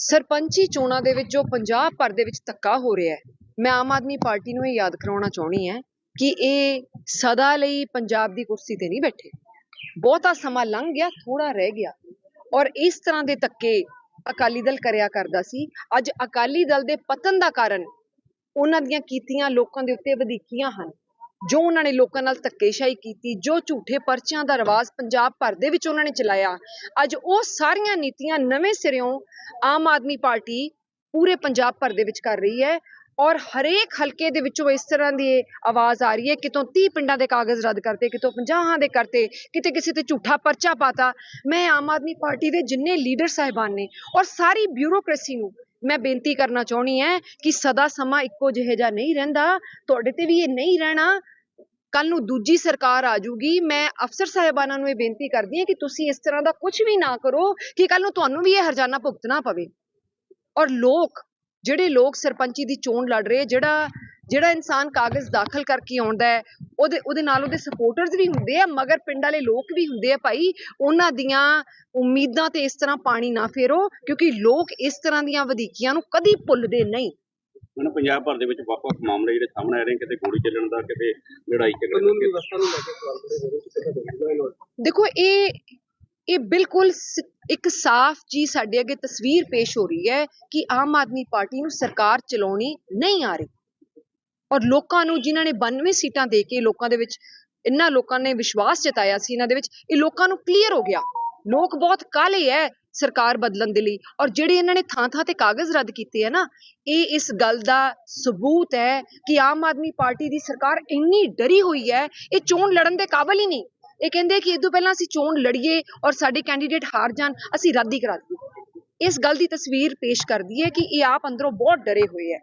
ਸਰਪੰਚੀ ਚੋਣਾਂ ਦੇ ਵਿੱਚ ਜੋ ਪੰਜਾਬ ਭਰ ਦੇ ਵਿੱਚ ਧੱਕਾ ਹੋ ਰਿਹਾ ਹੈ, ਮੈਂ ਆਮ ਆਦਮੀ ਪਾਰਟੀ ਨੂੰ ਇਹ ਯਾਦ ਕਰਾਉਣਾ ਚਾਹਣੀ ਹੈ ਕਿ ਇਹ ਸਦਾ ਲਈ ਪੰਜਾਬ ਦੀ ਕੁਰਸੀ ਤੇ ਨਹੀਂ ਬੈਠੇ। ਬਹੁਤਾ ਸਮਾਂ ਲੰਘ ਗਿਆ ਥੋੜਾ ਰਹਿ ਗਿਆ ਔਰ ਇਸ ਤਰ੍ਹਾਂ ਦੇ ਧੱਕੇ ਅਕਾਲੀ ਦਲ ਕਰਿਆ ਕਰਦਾ ਸੀ। ਅੱਜ ਅਕਾਲੀ ਦਲ ਦੇ ਪਤਨ ਦਾ ਕਾਰਨ ਉਹਨਾਂ ਦੀਆਂ ਕੀਤੀਆਂ ਲੋਕਾਂ ਦੇ ਉੱਤੇ ਵਧੀਕੀਆਂ ਹਨ। ਜੋ ਉਹਨਾਂ ਨੇ ਲੋਕਾਂ ਨਾਲ ਧੱਕੇਸ਼ਾਹੀ ਕੀਤੀ, ਜੋ ਝੂਠੇ ਪਰਚਿਆਂ ਦਾ ਰਿਵਾਜ ਪੰਜਾਬ ਭਰ ਦੇ ਵਿੱਚ ਉਹਨਾਂ ਨੇ ਚਲਾਇਆ, ਅੱਜ ਉਹ ਸਾਰੀਆਂ ਨੀਤੀਆਂ ਨਵੇਂ ਸਿਰਿਓਂ ਆਮ ਆਦਮੀ ਪਾਰਟੀ ਪੂਰੇ ਪੰਜਾਬ ਭਰ ਦੇ ਵਿੱਚ ਕਰ ਰਹੀ ਹੈ ਔਰ ਹਰੇਕ ਹਲਕੇ ਦੇ ਵਿੱਚੋਂ ਇਸ ਤਰ੍ਹਾਂ ਦੀ ਆਵਾਜ਼ ਆ ਰਹੀ ਹੈ, ਕਿਤੋਂ 30 ਪਿੰਡਾਂ ਦੇ ਕਾਗਜ਼ ਰੱਦ ਕਰਤੇ, ਕਿਤੋਂ 50 ਦੇ ਕਰਤੇ, ਕਿਤੇ ਕਿਸੇ ਤੇ ਝੂਠਾ ਪਰਚਾ ਪਾਤਾ। ਮੈਂ ਆਮ ਆਦਮੀ ਪਾਰਟੀ ਦੇ ਜਿੰਨੇ ਲੀਡਰ ਸਾਹਿਬਾਨ ਨੇ ਔਰ ਸਾਰੀ ਬਿਊਰੋਕ੍ਰੇਸੀ ਨੂੰ ਮੈਂ ਬੇਨਤੀ ਕਰਨਾ ਚਾਹਣੀ ਹੈ ਕਿ ਸਦਾ ਸਮਾਂ ਇੱਕੋ ਜਿਹੇ ਜਿਹਾ ਨਹੀਂ ਰਹਿੰਦਾ। ਤੁਹਾਡੇ ਤੇ ਵੀ ਇਹ ਨਹੀਂ ਰਹਿਣਾ। ਕੱਲ ਨੂੰ ਦੂਜੀ ਸਰਕਾਰ ਆ ਜੂਗੀ ਮੈਂ ਅਫਸਰ ਸਾਹਿਬਾਨਾਂ ਨੂੰ ਇਹ ਬੇਨਤੀ ਕਰਦੀ ਹਾਂ ਕਿ ਤੁਸੀਂ ਇਸ ਤਰ੍ਹਾਂ ਦਾ ਕੁਝ ਵੀ ਨਾ ਕਰੋ ਕਿ ਕੱਲ ਨੂੰ ਤੁਹਾਨੂੰ ਵੀ ਇਹ ਹਰਜਾਨਾ ਭੁਗਤਣਾ ਪਵੇ। ਔਰ ਲੋਕ, ਜਿਹੜੇ ਲੋਕ ਸਰਪੰਚੀ ਦੀ ਚੋਣ ਲੜ ਰਹੇ, ਜਿਹੜਾ ਜਿਹੜਾ ਇਨਸਾਨ ਕਾਗਜ਼ ਦਾਖਲ ਕਰਕੇ ਆਉਂਦਾ ਹੈ ਉਹਦੇ ਉਹਦੇ ਨਾਲ ਉਹਦੇ ਸਪੋਰਟਰਸ ਵੀ ਹੁੰਦੇ ਆ ਮਗਰ ਪਿੰਡ ਵਾਲੇ ਲੋਕ ਵੀ ਹੁੰਦੇ ਆ ਭਾਈ। ਉਹਨਾਂ ਦੀਆਂ ਉਮੀਦਾਂ ਤੇ ਇਸ ਤਰ੍ਹਾਂ ਪਾਣੀ ਨਾ ਫੇਰੋ ਕਿਉਂਕਿ ਲੋਕ ਇਸ ਤਰ੍ਹਾਂ ਦੀਆਂ ਵਧੀਕੀਆਂ ਨੂੰ ਕਦੀ ਭੁੱਲਦੇ ਨਹੀਂ। ਹੁਣ ਪੰਜਾਬ ਭਰ ਦੇ ਵਿੱਚ ਵੱਖ-ਵੱਖ ਮਾਮਲੇ ਜਿਹੜੇ ਸਾਹਮਣੇ ਆ ਰਹੇ ਕਿਤੇ ਗੋਲੀ ਚੱਲਣ ਦਾ ਕਿਤੇ ਲੜਾਈ ਝਗੜੇ ਦਾ ਵਿਵਸਥਾ ਨੂੰ ਲੈ ਕੇ ਸਵਾਲ ਖੜੇ ਹੋ ਰਹੇ ਕਿਸੇ ਦਾ ਦੇਖਣਾ ਹੈ ਦੇਖੋ ਇਹ ਇਹ ਬਿਲਕੁਲ ਇੱਕ ਸਾਫ਼ ਜੀ ਸਾਡੇ ਅੱਗੇ ਤਸਵੀਰ ਪੇਸ਼ ਹੋ ਰਹੀ ਹੈ ਕਿ ਆਮ ਆਦਮੀ ਪਾਰਟੀ ਨੂੰ ਸਰਕਾਰ ਚਲਾਉਣੀ ਨਹੀਂ ਆ ਰਹੀ। ਔਰ ਲੋਕਾਂ ਨੂੰ ਜਿਨ੍ਹਾਂ ਨੇ 92 ਸੀਟਾਂ ਦੇ ਕੇ ਲੋਕਾਂ ਦੇ ਵਿੱਚ ਇਹਨਾਂ ਲੋਕਾਂ ਨੇ ਵਿਸ਼ਵਾਸ ਜਤਾਇਆ ਸੀ, ਇਹਨਾਂ ਦੇ ਵਿੱਚ, ਇਹ ਲੋਕਾਂ ਨੂੰ ਕਲੀਅਰ ਹੋ ਗਿਆ। ਲੋਕ ਬਹੁਤ ਕਾਹਲੇ ਹੈ ਸਰਕਾਰ ਬਦਲਣ ਦੇ ਲਈ ਔਰ ਜਿਹੜੇ ਇਹਨਾਂ ਨੇ ਥਾਂ ਥਾਂ ਤੇ ਕਾਗਜ਼ ਰੱਦ ਕੀਤੇ ਹੈ ਨਾ, ਇਹ ਇਸ ਗੱਲ ਦਾ ਸਬੂਤ ਹੈ ਕਿ ਆਮ ਆਦਮੀ ਪਾਰਟੀ ਦੀ ਸਰਕਾਰ ਇੰਨੀ ਡਰੀ ਹੋਈ ਹੈ ਇਹ ਚੋਣ ਲੜਨ ਦੇ ਕਾਬਲ ਹੀ ਨਹੀਂ। ਇਹ ਕਹਿੰਦੇ ਕਿ ਇਹ ਤੋਂ ਪਹਿਲਾਂ ਅਸੀਂ ਚੋਣ ਲੜੀਏ ਔਰ ਸਾਡੇ ਕੈਂਡੀਡੇਟ ਹਾਰ ਜਾਣ, ਅਸੀਂ ਰੱਦ ਹੀ ਕਰਾ ਦਈਏ। ਇਸ ਗੱਲ ਦੀ ਤਸਵੀਰ ਪੇਸ਼ ਕਰਦੀ ਹੈ ਕਿ ਇਹ ਆਪ ਅੰਦਰੋਂ ਬਹੁਤ ਡਰੇ ਹੋਏ ਹੈ